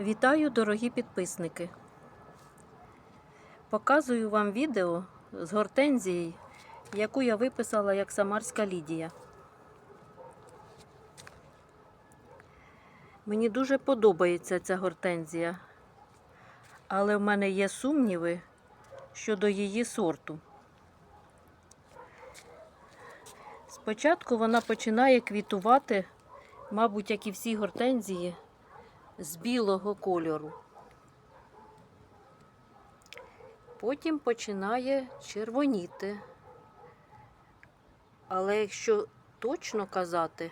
Вітаю, дорогі підписники! Показую вам відео з гортензії, яку я виписала як Самарська Лідія. Мені дуже подобається ця гортензія, але в мене є сумніви щодо її сорту. Спочатку вона починає квітувати, мабуть, як і всі гортензії, з білого кольору. Потім починає червоніти. Але якщо точно казати,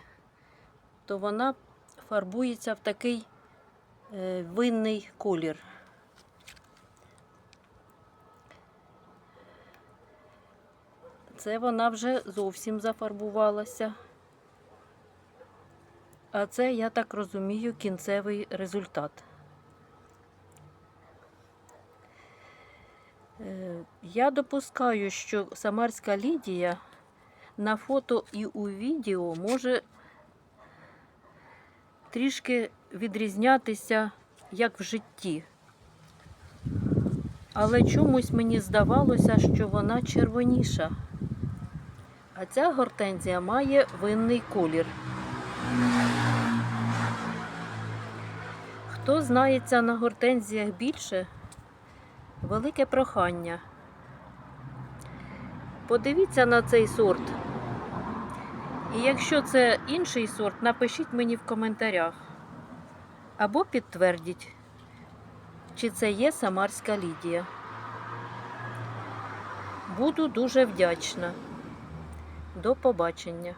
то вона фарбується в такий е, винний колір. Це вона вже зовсім зафарбувалася. А це, я так розумію, кінцевий результат. Е, Я допускаю, що Самарська Лідія на фото і у відео може трішки відрізнятися, як в житті. Але чомусь мені здавалося, що вона червоніша. А ця гортензія має винний колір. Хто знається на гортензіях більше, велике прохання. Подивіться на цей сорт. І якщо це інший сорт, напишіть мені в коментарях. Або підтвердіть, чи це є Самарська Лідія. Буду дуже вдячна. До побачення.